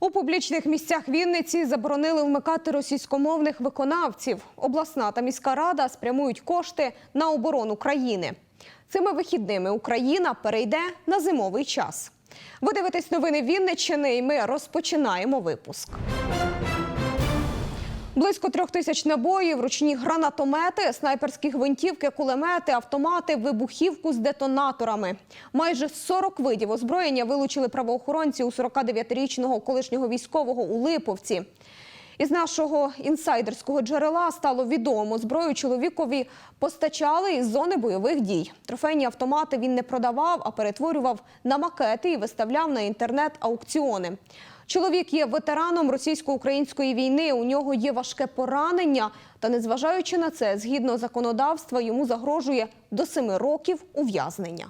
У публічних місцях Вінниці заборонили вмикати російськомовних виконавців. Обласна та міська рада спрямують кошти на оборону країни. Цими вихідними Україна перейде на зимовий час. Ви дивитесь новини Вінниччини, і ми розпочинаємо випуск. Близько трьох тисяч набоїв, ручні гранатомети, снайперські гвинтівки, кулемети, автомати, вибухівку з детонаторами. Майже 40 видів озброєння вилучили правоохоронці у 49-річного колишнього військового у Липовці. Із нашого інсайдерського джерела стало відомо, зброю чоловікові постачали із зони бойових дій. Трофейні автомати він не продавав, а перетворював на макети і виставляв на інтернет-аукціони. Чоловік є ветераном російсько-української війни. У нього є важке поранення. Та незважаючи на це, згідно законодавства, йому загрожує до семи років ув'язнення.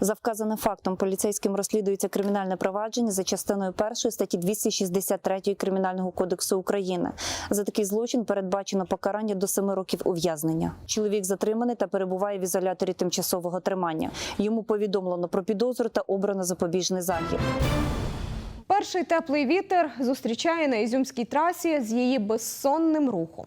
За вказаним фактом поліцейським розслідується кримінальне провадження за частиною першої статті 263 Кримінального кодексу України. За такий злочин передбачено покарання до семи років ув'язнення. Чоловік затриманий та перебуває в ізоляторі тимчасового тримання. Йому повідомлено про підозру та обрано запобіжний захід. Перший теплий вітер зустрічає на Ізюмській трасі з її безсонним рухом.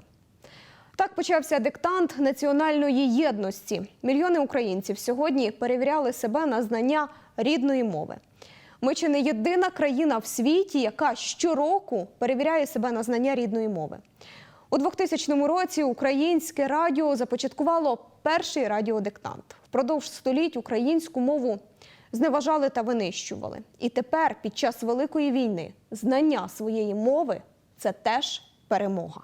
Так почався диктант національної єдності. Мільйони українців сьогодні перевіряли себе на знання рідної мови. Ми чи не єдина країна в світі, яка щороку перевіряє себе на знання рідної мови. У 2000 році українське радіо започаткувало перший радіодиктант. Впродовж століть українську мову зневажали та винищували. І тепер, під час Великої війни, знання своєї мови це теж перемога.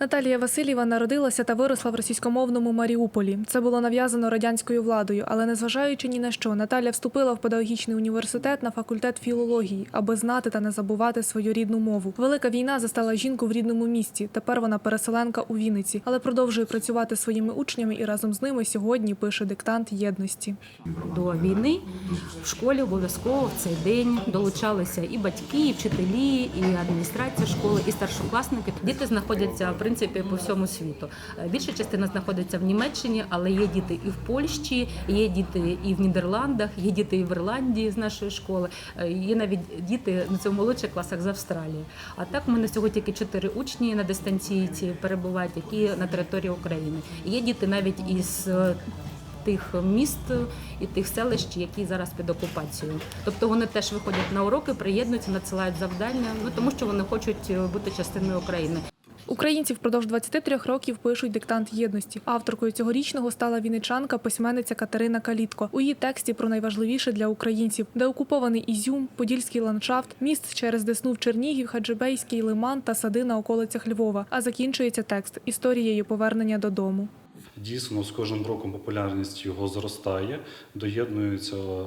Наталія Васильєва народилася та виросла в російськомовному Маріуполі. Це було нав'язано радянською владою, але незважаючи ні на що, Наталя вступила в педагогічний університет на факультет філології, аби знати та не забувати свою рідну мову. Велика війна застала жінку в рідному місті. Тепер вона переселенка у Вінниці, але продовжує працювати своїми учнями і разом з ними сьогодні пише диктант єдності. до війни в школі обов'язково в цей день долучалися і батьки, і вчителі, і адміністрація школи, і старшокласники. Діти знаходяться в принципі по всьому світу. Е, Більша частина знаходиться в Німеччині, але є діти і в Польщі, є діти і в Нідерландах, є діти і в Ірландії з нашої школи. е, Є навіть діти на цьому молодших класах з Австралії. А так у мене сьогодні тільки чотири учні на дистанційці перебувають, які на території України. Є діти навіть із е, тих міст і тих селищ, які зараз під окупацією. Тобто вони теж виходять на уроки, приєднуються, надсилають завдання, ну тому що вони хочуть бути частиною України. Українці впродовж 23 років пишуть диктант єдності. Авторкою цьогорічного стала вінничанка, письменниця Катерина Калітко. У її тексті про найважливіше для українців: деокупований Ізюм, Подільський ландшафт, міст через Десну в Чернігів, Хаджибейський лиман та сади на околицях Львова. А закінчується текст історією повернення додому. Дійсно, з кожним роком популярність його зростає, доєднуються е,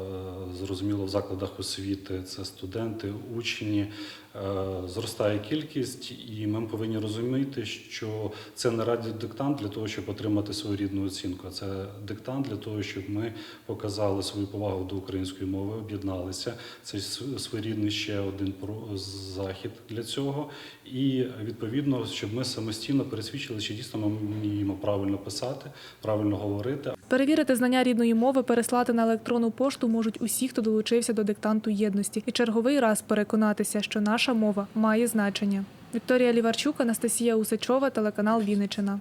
зрозуміло в закладах освіти. Це студенти, учні. Е, Зростає кількість, і ми повинні розуміти, що це не радіодиктант для того, щоб отримати свою рідну оцінку. а Це диктант для того, щоб ми показали свою повагу до української мови, об'єдналися. Це своєрідний ще один захід для цього. І відповідно, щоб ми самостійно пересвідчили, чи дійсно ми вміємо правильно писати, правильно говорити. Перевірити знання рідної мови, переслати на електронну пошту можуть усі, хто долучився до диктанту єдності, і черговий раз переконатися, що наша мова має значення. Вікторія Ліварчук, Анастасія Усачова, телеканал Вінничина.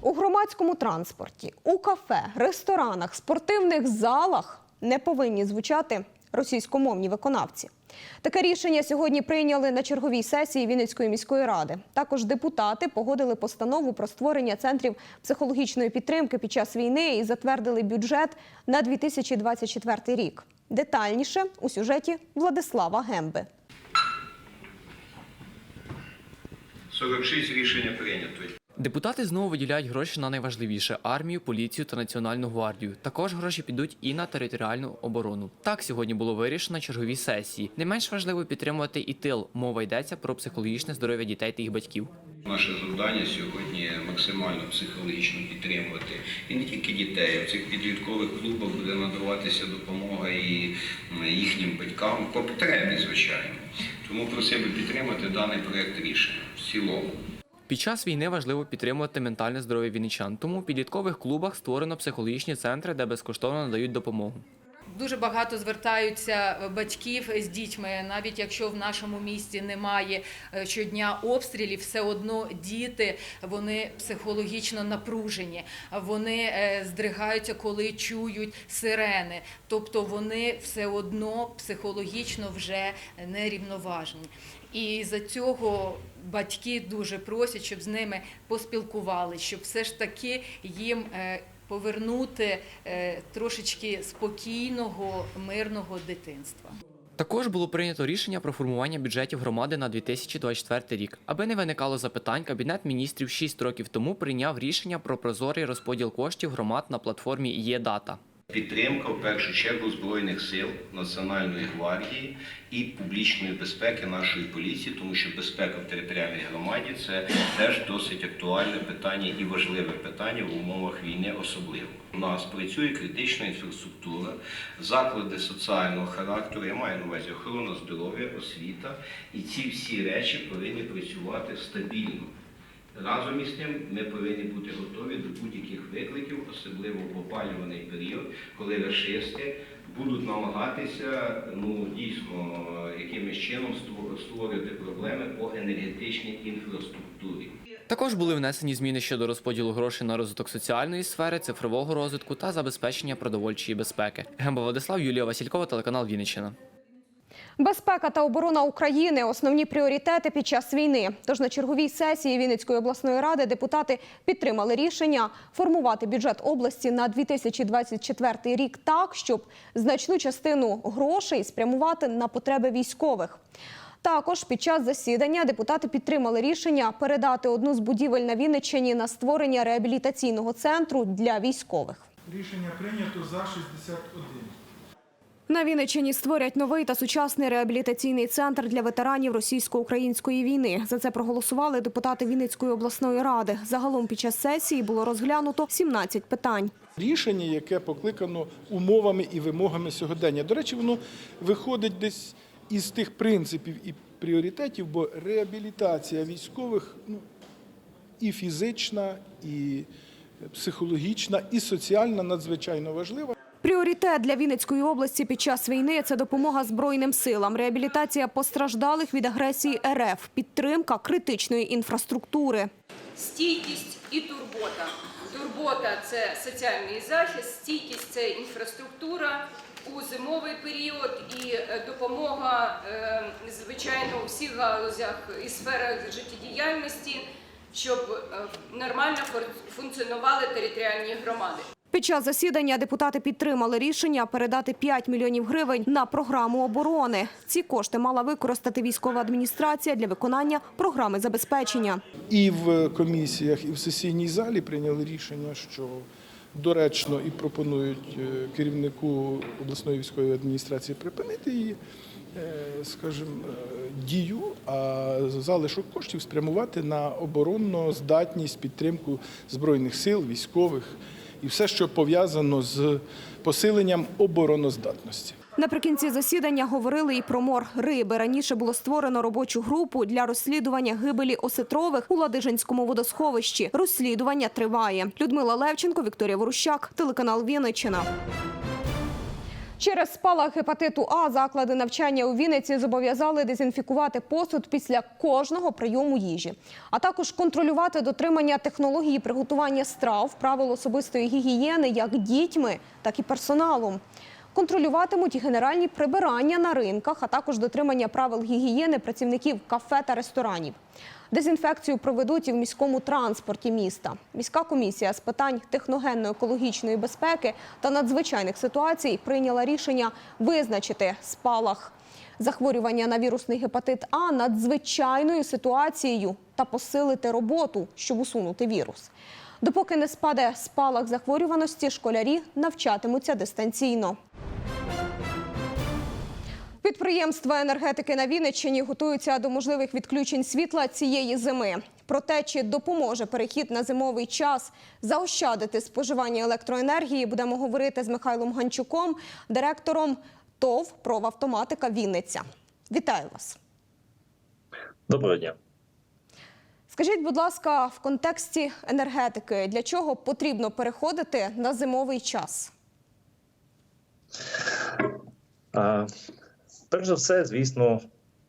У громадському транспорті, у кафе, ресторанах, спортивних залах не повинні звучати російськомовні виконавці. Таке рішення сьогодні прийняли на черговій сесії Вінницької міської ради. Також депутати погодили постанову про створення центрів психологічної підтримки під час війни і затвердили бюджет на 2024 рік. Детальніше у сюжеті Владислава Гемби. 46 рішення прийнято. Депутати знову виділяють гроші на найважливіше армію, поліцію та національну гвардію. Також гроші підуть і на територіальну оборону. Так сьогодні було вирішено на черговій сесії. Не менш важливо підтримувати і тил. Мова йдеться про психологічне здоров'я дітей та їх батьків. Наше завдання сьогодні максимально психологічно підтримувати і не тільки дітей. В цих підліткових клубах буде надаватися допомога і їхнім батькам по потребі, звичайно. Тому просив би підтримати даний проект рішення в цілому. Під час війни важливо підтримувати ментальне здоров'я вінничан, тому у підліткових клубах створено психологічні центри, де безкоштовно надають допомогу. Дуже багато звертаються батьків з дітьми, навіть якщо в нашому місті немає е, щодня обстрілів, все одно діти вони психологічно напружені. Вони е, здригаються, коли чують сирени. Тобто вони все одно психологічно вже нерівноважені. І за цього батьки дуже просять, щоб з ними поспілкувалися, щоб все ж таки їм е, повернути е, трошечки спокійного, мирного дитинства. Також було прийнято рішення про формування бюджетів громади на 2024 рік. Аби не виникало запитань, Кабінет міністрів 6 років тому прийняв рішення про прозорий розподіл коштів громад на платформі ЄДАТА. Підтримка в першу чергу Збройних сил, Національної гвардії і публічної безпеки нашої поліції, тому що безпека в територіальній громаді це теж досить актуальне питання і важливе питання в умовах війни особливо. У нас працює критична інфраструктура, заклади соціального характеру, я маю на увазі охорона здоров'я, освіта, і ці всі речі повинні працювати стабільно. Разом із тим ми повинні бути готові до будь-яких викликів, особливо в опалюваний період, коли рашисти будуть намагатися ну дійсно якимось чином створ- створювати проблеми по енергетичній інфраструктурі. Також були внесені зміни щодо розподілу грошей на розвиток соціальної сфери, цифрового розвитку та забезпечення продовольчої безпеки. Гемба Владислав, Юлія Василькова, телеканал Вінниччина. Безпека та оборона України основні пріоритети під час війни. Тож на черговій сесії Вінницької обласної ради депутати підтримали рішення формувати бюджет області на 2024 рік так, щоб значну частину грошей спрямувати на потреби військових. Також під час засідання депутати підтримали рішення передати одну з будівель на Вінниччині на створення реабілітаційного центру для військових. Рішення прийнято за 61. На Вінниччині створять новий та сучасний реабілітаційний центр для ветеранів російсько-української війни. За це проголосували депутати Вінницької обласної ради. Загалом під час сесії було розглянуто 17 питань. Рішення, яке покликано умовами і вимогами сьогодення. До речі, воно виходить десь із тих принципів і пріоритетів, бо реабілітація військових ну, і фізична, і психологічна, і соціальна надзвичайно важлива. Пріоритет для Вінницької області під час війни це допомога збройним силам, реабілітація постраждалих від агресії РФ, підтримка критичної інфраструктури. стійкість і турбота. Турбота це соціальний захист, стійкість це інфраструктура у зимовий період і е, допомога, е, звичайно, у всіх галузях і сферах життєдіяльності, щоб е, нормально функціонували територіальні громади. Під час засідання депутати підтримали рішення передати 5 мільйонів гривень на програму оборони. Ці кошти мала використати військова адміністрація для виконання програми забезпечення. І в комісіях, і в сесійній залі прийняли рішення, що доречно і пропонують е, керівнику обласної військової адміністрації припинити її, е, скажімо, е, дію, а залишок коштів спрямувати на оборонну здатність, підтримку збройних сил, військових і все, що пов'язано з посиленням обороноздатності. Наприкінці засідання говорили і про мор риби. Раніше було створено робочу групу для розслідування гибелі осетрових у Ладижинському водосховищі. Розслідування триває. Людмила Левченко, Вікторія Ворущак, телеканал Вінниччина. Через спалах гепатиту А заклади навчання у Вінниці зобов'язали дезінфікувати посуд після кожного прийому їжі, а також контролювати дотримання технології приготування страв, правил особистої гігієни як дітьми, так і персоналом. Контролюватимуть і генеральні прибирання на ринках, а також дотримання правил гігієни працівників кафе та ресторанів. Дезінфекцію проведуть і в міському транспорті міста. Міська комісія з питань техногенно-екологічної безпеки та надзвичайних ситуацій прийняла рішення визначити спалах захворювання на вірусний гепатит А надзвичайною ситуацією та посилити роботу, щоб усунути вірус. Допоки не спаде спалах захворюваності, школярі навчатимуться дистанційно. Підприємства енергетики на Вінниччині готуються до можливих відключень світла цієї зими. Про те, чи допоможе перехід на зимовий час заощадити споживання електроенергії, будемо говорити з Михайлом Ганчуком, директором ТОВ «Проавтоматика Вінниця». Вітаю вас. Доброго дня. Скажіть, будь ласка, в контексті енергетики, для чого потрібно переходити на зимовий час? Перш за все, звісно,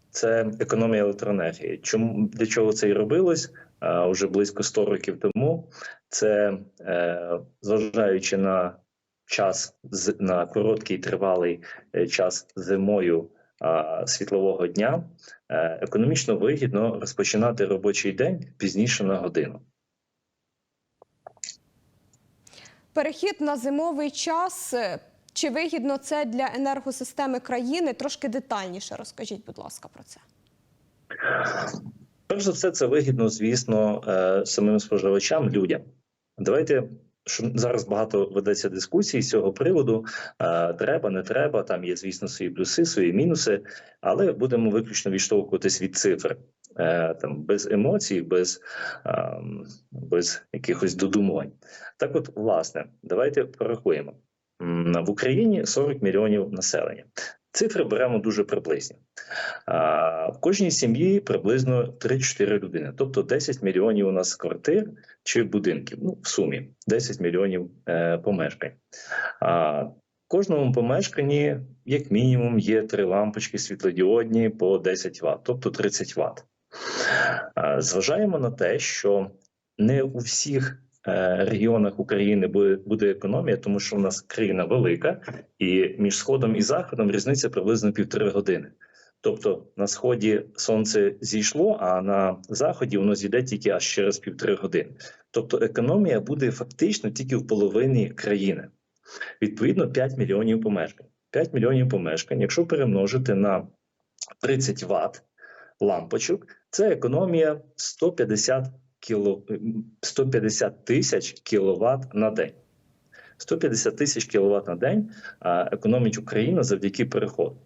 це економія електроенергії. Чому для чого це і робилось а, вже близько 100 років тому? Це е, зважаючи на час на короткий тривалий е, час зимою світлового дня, е, економічно вигідно розпочинати робочий день пізніше на годину. Перехід на зимовий час. Чи вигідно це для енергосистеми країни? Трошки детальніше розкажіть, будь ласка, про це. Перш за все, це вигідно, звісно, е, самим споживачам, людям. Давайте що зараз багато ведеться дискусій з цього приводу. е, Треба, не треба. Там є, звісно, свої плюси, свої мінуси, але будемо виключно відштовхуватись від цифр. Е, Там без емоцій, без, без якихось додумувань. Так, от, власне, давайте порахуємо. В Україні 40 мільйонів населення. Цифри беремо дуже приблизні. В кожній сім'ї приблизно 3-4 людини, тобто 10 мільйонів у нас квартир чи будинків. Ну, в сумі 10 мільйонів е, помешкань. В кожному помешканні, як мінімум, є три лампочки світлодіодні по 10 Вт, тобто 30 Вт. Зважаємо на те, що не у всіх регіонах України буде, буде економія, тому що у нас країна велика, і між сходом і заходом різниця приблизно півтори години. Тобто на сході сонце зійшло, а на заході воно зійде тільки аж через півтори години. Тобто економія буде фактично тільки в половині країни. Відповідно, 5 мільйонів помешкань. 5 мільйонів помешкань, якщо перемножити на 30 Вт лампочок, це економія 150 кіло, 150 тисяч кіловат на день. 150 тисяч кіловат на день економить Україна завдяки переходу.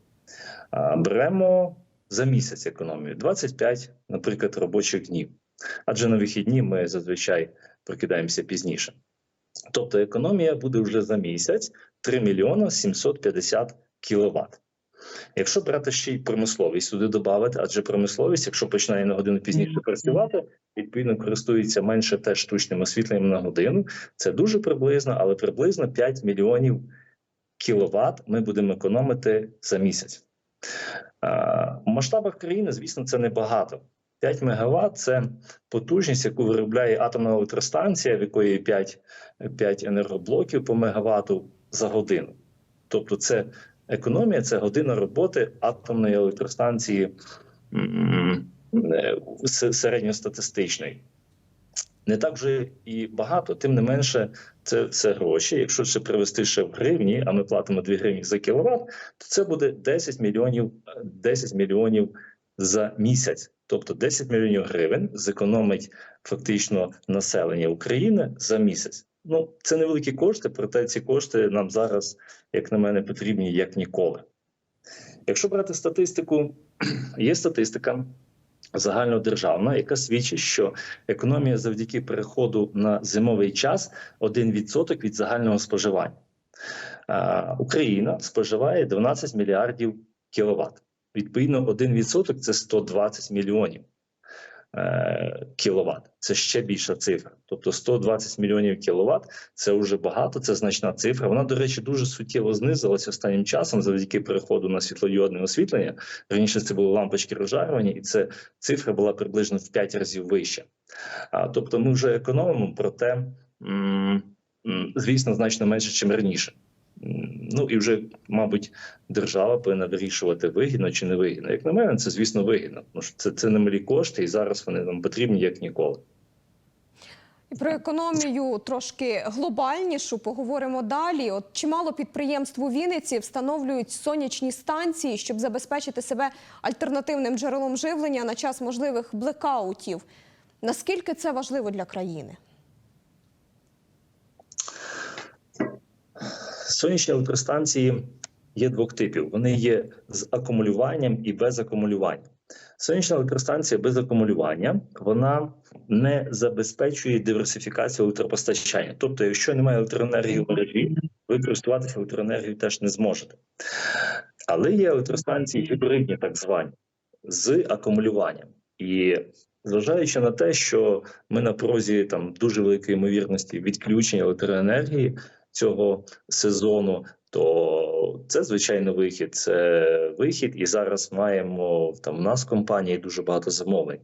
Беремо за місяць економію 25, наприклад, робочих днів. Адже на вихідні ми зазвичай прокидаємося пізніше. Тобто економія буде вже за місяць 3 мільйона 750 кіловат. Якщо брати ще й промисловість сюди додати, адже промисловість, якщо починає на годину пізніше працювати, відповідно користується менше теж штучним освітленням на годину. Це дуже приблизно, але приблизно 5 мільйонів кіловат ми будемо економити за місяць. В масштабах країни, звісно, це небагато. 5 мегаватт – це потужність, яку виробляє атомна електростанція, в якої 5, 5 енергоблоків по мегаватту за годину. Тобто, це економія, це година роботи атомної електростанції е, середньостатистичної. Не так вже і багато, тим не менше, це, це гроші. Якщо ще привести ще в гривні, а ми платимо 2 гривні за кіловат, то це буде 10 мільйонів, е, 10 мільйонів за місяць. Тобто 10 мільйонів гривень зекономить фактично населення України за місяць. Ну, це невеликі кошти, проте ці кошти нам зараз, як на мене, потрібні як ніколи. Якщо брати статистику, є статистика загальнодержавна, яка свідчить, що економія завдяки переходу на зимовий час 1% від загального споживання. Україна споживає 12 мільярдів кіловат. Відповідно, 1% – це 120 мільйонів кіловат. Це ще більша цифра. Тобто 120 мільйонів кіловат – це вже багато, це значна цифра. Вона, до речі, дуже суттєво знизилася останнім часом завдяки переходу на світлодіодне освітлення. Раніше це були лампочки розжарювання, і це цифра була приблизно в 5 разів вища. А, тобто ми вже економимо, проте, звісно, значно менше, ніж раніше. Ну і вже, мабуть, держава повинна вирішувати вигідно чи не вигідно. Як на мене, це звісно вигідно. Тому що це, це немалі кошти, і зараз вони нам потрібні як ніколи. І про економію трошки глобальнішу поговоримо далі. От чимало підприємств у Вінниці встановлюють сонячні станції, щоб забезпечити себе альтернативним джерелом живлення на час можливих блекаутів. Наскільки це важливо для країни? Сонячні електростанції є двох типів: вони є з акумулюванням і без акумулювання. Сонячна електростанція без акумулювання вона не забезпечує диверсифікацію електропостачання. Тобто, якщо немає електроенергії в мережі, ви користуватися електроенергією теж не зможете. Але є електростанції гібридні, так звані, з акумулюванням. І Зважаючи на те, що ми на прозі там дуже великої ймовірності відключення електроенергії цього сезону, то це звичайно вихід. Це вихід, і зараз маємо там у нас в компанії дуже багато замовлень,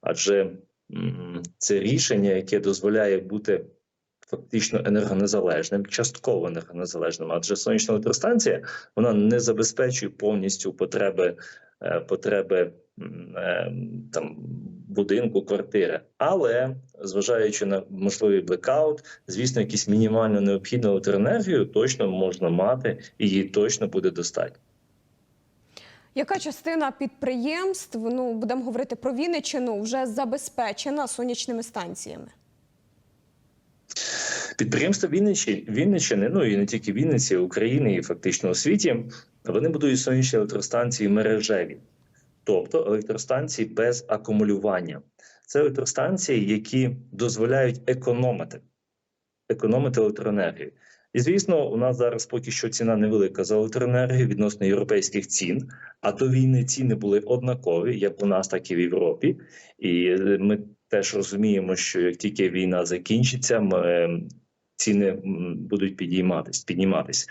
адже це рішення, яке дозволяє бути фактично енергонезалежним, частково енергонезалежним, адже сонячна електростанція вона не забезпечує повністю потреби потреби е, там будинку, квартири. Але зважаючи на можливий блекаут, звісно, якусь мінімально необхідну електроенергію точно можна мати, і її точно буде достатньо. Яка частина підприємств, ну будемо говорити про Вінниччину, вже забезпечена сонячними станціями? Підприємства Вінниччини, Вінниччини, ну і не тільки Вінниці, України і фактично у світі, вони будують сонячні електростанції мережеві, тобто електростанції без акумулювання. Це електростанції, які дозволяють економити, економити електроенергію. І звісно, у нас зараз поки що ціна невелика за електроенергію відносно європейських цін. А до війни ціни були однакові, як у нас, так і в Європі. І е, ми теж розуміємо, що як тільки війна закінчиться, ми, е, ціни будуть підійматись, підніматись.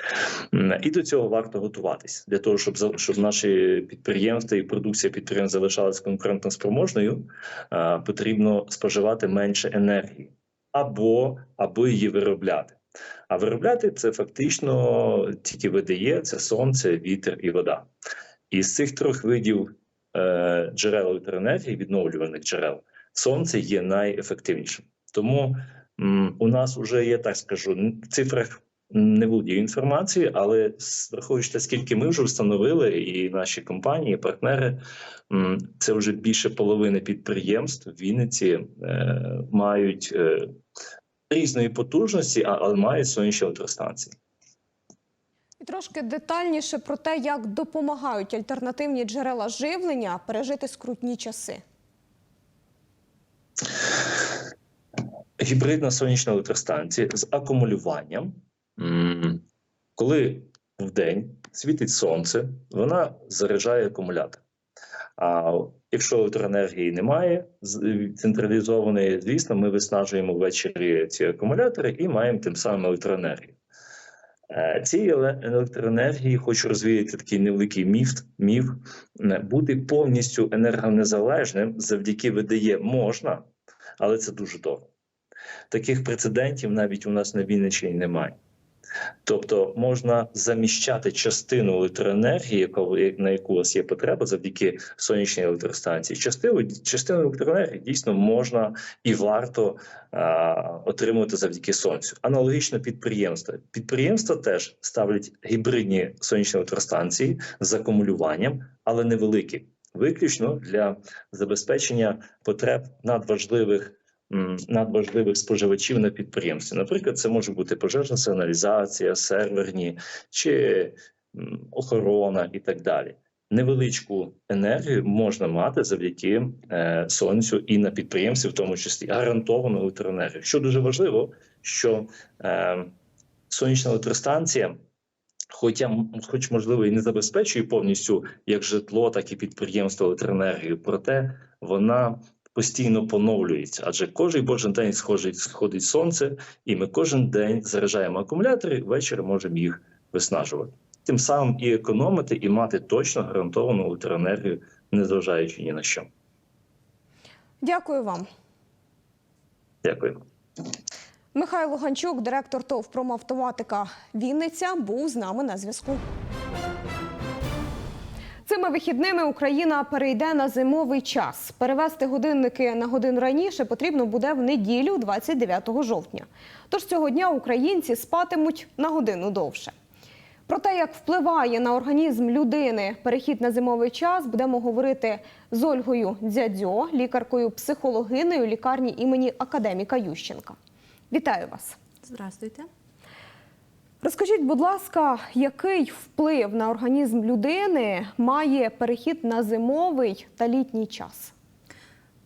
І до цього варто готуватись для того, щоб щоб наші підприємства і продукція підприємств залишалась конкурентно спроможною, потрібно споживати менше енергії або або її виробляти. А виробляти це фактично тільки видає це сонце, вітер і вода. І з цих трьох видів е, джерел електроенергії, відновлюваних джерел, сонце є найефективнішим. Тому у нас вже є, так скажу, в цифрах не володію інформацією, але враховуючи те, скільки ми вже встановили, і наші компанії, партнери, це вже більше половини підприємств в Вінниці е, мають е, різної потужності, але мають сонячні електростанції. І трошки детальніше про те, як допомагають альтернативні джерела живлення пережити скрутні часи. Гібридна сонячна електростанція з акумулюванням. Коли в день світить сонце, вона заряджає акумулятор. А якщо електроенергії немає централізованої, звісно, ми виснажуємо ввечері ці акумулятори і маємо тим самим електроенергію. Е, еле- електроенергії хочу розвіяти такий невеликий міф, міф е, бути повністю енергонезалежним завдяки ВДЄ можна, але це дуже довго. Таких прецедентів навіть у нас на Вінниччині немає. Тобто можна заміщати частину електроенергії, на яку у вас є потреба завдяки сонячній електростанції. Частину, частину електроенергії дійсно можна і варто а, отримувати завдяки сонцю. Аналогічно підприємства. Підприємства теж ставлять гібридні сонячні електростанції з акумулюванням, але невеликі, виключно для забезпечення потреб надважливих надважливих споживачів на підприємстві. Наприклад, це може бути пожежна сигналізація, серверні чи охорона і так далі. Невеличку енергію можна мати завдяки е, сонцю і на підприємстві, в тому числі гарантовану електроенергію. Що дуже важливо, що е, сонячна електростанція. Хоча, хоч можливо, і не забезпечує повністю як житло, так і підприємство електроенергію, проте вона постійно поновлюється, адже кожен божий день сходить, сходить сонце, і ми кожен день заряджаємо акумулятори, ввечері можемо їх виснажувати. Тим самим і економити, і мати точно гарантовану електроенергію, незважаючи ні на що. Дякую вам. Дякую. Михайло Ганчук, директор ТОВ «Промавтоматика Вінниця, був з нами на зв'язку. Цими вихідними Україна перейде на зимовий час. Перевести годинники на годину раніше потрібно буде в неділю, 29 жовтня. Тож цього дня українці спатимуть на годину довше. Про те, як впливає на організм людини перехід на зимовий час, будемо говорити з Ольгою Дзядзьо, лікаркою-психологиною лікарні імені академіка Ющенка. Вітаю вас! Здравствуйте. Розкажіть, будь ласка, який вплив на організм людини має перехід на зимовий та літній час?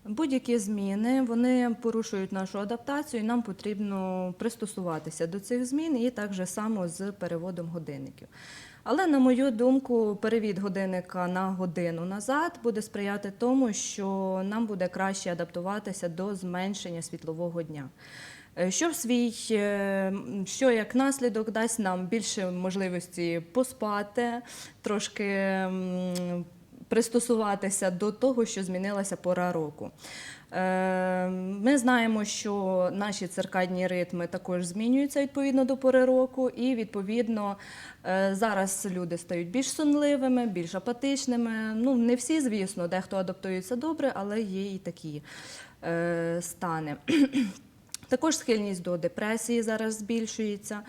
Будь-які зміни вони порушують нашу адаптацію, і нам потрібно пристосуватися до цих змін і так же само з переводом годинників. Але, на мою думку, перевід годинника на годину назад буде сприяти тому, що нам буде краще адаптуватися до зменшення світлового дня. Е, Що свій, е, що як наслідок дасть нам більше можливості поспати, трошки пристосуватися до того, що змінилася пора року. Е, Ми знаємо, що наші циркадні ритми також змінюються відповідно до пори року, і відповідно зараз люди стають більш сонливими, більш апатичними. Ну не всі, звісно, дехто адаптується добре, але є і такі стани. Також схильність до депресії зараз збільшується.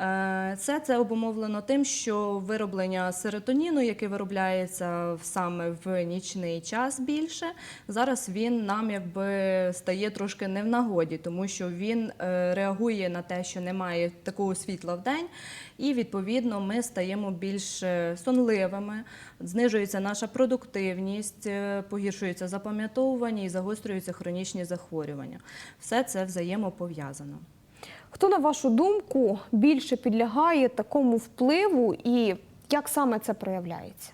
Е, Це, це обумовлено тим, що вироблення серотоніну, який виробляється саме в нічний час більше, зараз він нам якби стає трошки не в нагоді, тому що він е, реагує на те, що немає такого світла в день, і відповідно ми стаємо більш е, сонливими, знижується наша продуктивність, погіршується запам'ятовування і загострюються хронічні захворювання. Все це взаємопов'язано. Хто, на вашу думку, більше підлягає такому впливу і як саме це проявляється?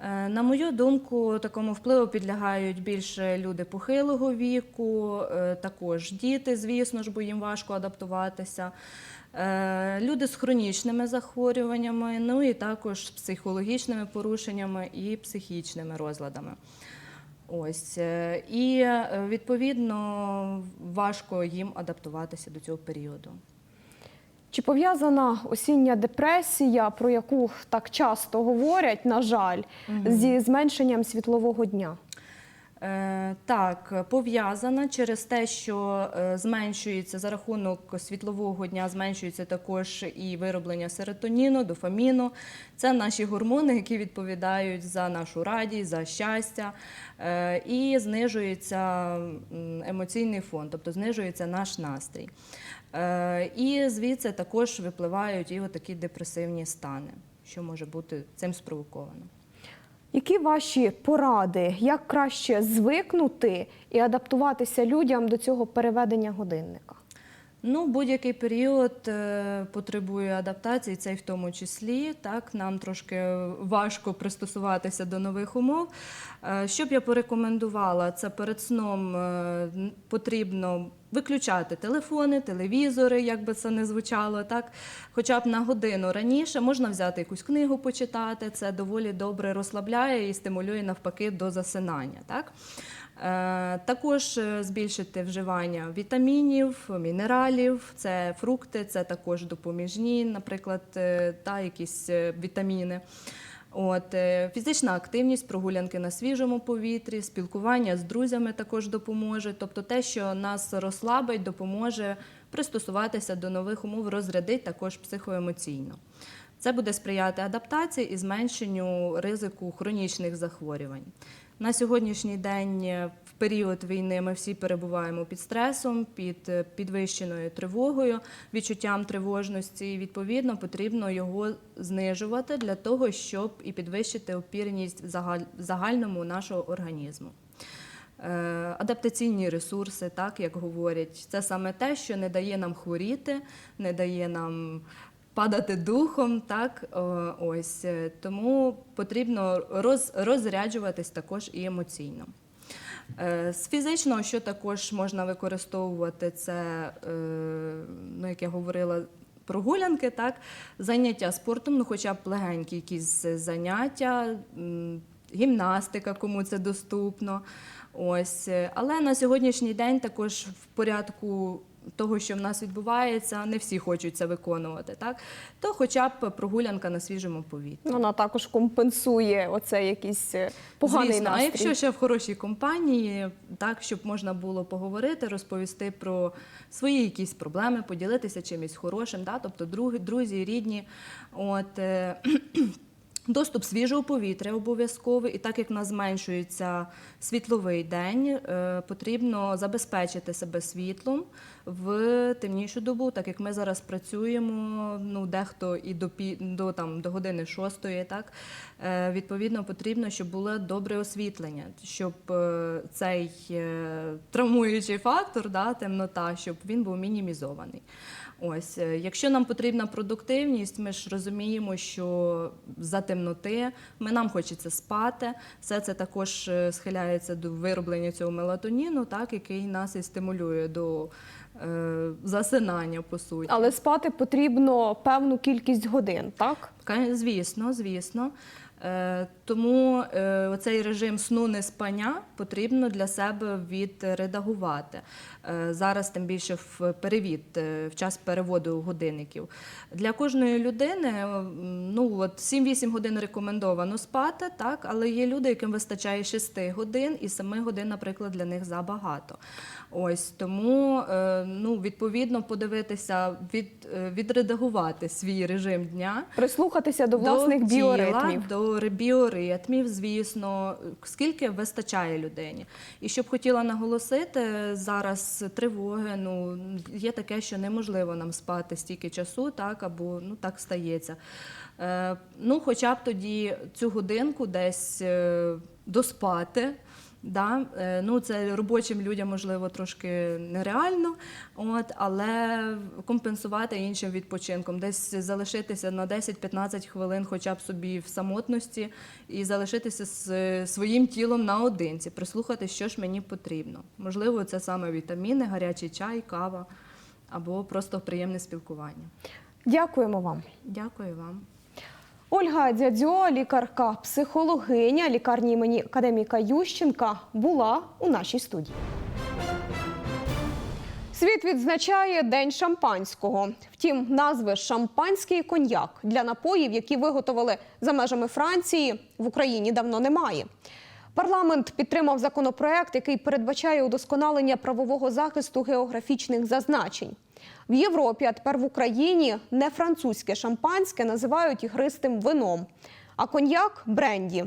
Е, На мою думку, такому впливу підлягають більше люди похилого віку, е, також діти, звісно ж, бо їм важко адаптуватися. е, Люди з хронічними захворюваннями, ну і також з психологічними порушеннями і психічними розладами. Ось е, і е, відповідно важко їм адаптуватися до цього періоду. Чи пов'язана осіння депресія, про яку так часто говорять, на жаль, зі зменшенням світлового дня? Е, Так, пов'язана через те, що е, зменшується за рахунок світлового дня, зменшується також і вироблення серотоніну, дофаміну. Це наші гормони, які відповідають за нашу радість, за щастя, Е, і знижується емоційний фон, тобто знижується наш настрій. І звідси також випливають і такі депресивні стани, що може бути цим спровоковано. Які ваші поради, як краще звикнути і адаптуватися людям до цього переведення годинника? Ну, будь-який період е, потребує адаптації, цей в тому числі. Так, нам трошки важко пристосуватися до нових умов. Е, Що б я порекомендувала, це перед сном е, потрібно виключати телефони, телевізори, як би це не звучало, так, хоча б на годину раніше можна взяти якусь книгу почитати. Це доволі добре розслабляє і стимулює навпаки до засинання. Так. Е, Також е, збільшити вживання вітамінів, мінералів, це фрукти, це також допоміжні, наприклад, е, та якісь вітаміни. От, е, фізична активність, прогулянки на свіжому повітрі, спілкування з друзями також допоможе. Тобто те, що нас розслабить, допоможе пристосуватися до нових умов, розрядить також психоемоційно. Це буде сприяти адаптації і зменшенню ризику хронічних захворювань. На сьогоднішній день е, в період війни ми всі перебуваємо під стресом, під е, підвищеною тривогою, відчуттям тривожності. І, відповідно, потрібно його знижувати для того, щоб і підвищити опірність в загаль- загальному нашого організму. Е, Адаптаційні ресурси, так як говорять, це саме те, що не дає нам хворіти, не дає нам падати духом. Так, ось е, тому потрібно роз, розряджуватись також і емоційно. Е, З фізичного, що також можна використовувати, це, е, ну, як я говорила, прогулянки, так, заняття спортом, ну, хоча б легенькі якісь заняття, гімнастика, кому це доступно. Ось. Але на сьогоднішній день також в порядку того, що в нас відбувається, не всі хочуть це виконувати. Так? То хоча б прогулянка на свіжому повітрі. Вона також компенсує оце якийсь е, поганий Звісно, настрій. а якщо ще в хорошій компанії, так щоб можна було поговорити, розповісти про свої якісь проблеми, поділитися чимось хорошим, да? тобто друзі, рідні. От, е, Доступ свіжого повітря обов'язковий, і так як в нас зменшується світловий день, е, потрібно забезпечити себе світлом в темнішу добу, так як ми зараз працюємо, ну дехто і до до там до години шостої, так е, відповідно потрібно, щоб було добре освітлення, щоб е, цей е, травмуючий фактор, да, темнота, щоб він був мінімізований. Ось, якщо нам потрібна продуктивність, ми ж розуміємо, що за темноти ми нам хочеться спати. Все це також схиляється до вироблення цього мелатоніну, так який нас і стимулює до засинання по суті. Але спати потрібно певну кількість годин, так? Звісно, звісно. Тому е, цей режим сну не спання потрібно для себе відредагувати. Е, Зараз тим більше в перевід, е, в час переводу годинників. Для кожної людини е, ну, от 7-8 годин рекомендовано спати, так, але є люди, яким вистачає 6 годин, і 7 годин, наприклад, для них забагато. Ось тому е, ну, відповідно подивитися, від, е, відредагувати свій режим дня. Прислухатися до власних тіла, біоритмів. до ре- біоритмів, звісно, скільки вистачає людині. І щоб хотіла наголосити, зараз тривоги, ну, є таке, що неможливо нам спати стільки часу, так, або ну, так стається. Е, ну, хоча б тоді цю годинку десь е, доспати. Да? Е, Ну, це робочим людям, можливо, трошки нереально, от, але компенсувати іншим відпочинком, десь залишитися на 10-15 хвилин хоча б собі в самотності і залишитися з своїм тілом наодинці, прислухати, що ж мені потрібно. Можливо, це саме вітаміни, гарячий чай, кава або просто приємне спілкування. Дякуємо вам. Дякую вам. Ольга Дядьо, лікарка, психологиня лікарні імені академіка Ющенка, була у нашій студії. Світ відзначає День шампанського. Втім, назви шампанський коньяк для напоїв, які виготовили за межами Франції, в Україні давно немає. Парламент підтримав законопроект, який передбачає удосконалення правового захисту географічних зазначень. В Європі, а тепер в Україні, не французьке шампанське називають ігристим вином, а коньяк бренді.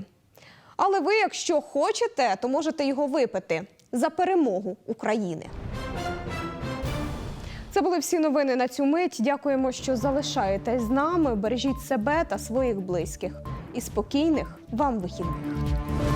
Але ви, якщо хочете, то можете його випити за перемогу України. Це були всі новини на цю мить. Дякуємо, що залишаєтесь з нами. Бережіть себе та своїх близьких. І спокійних вам вихідних.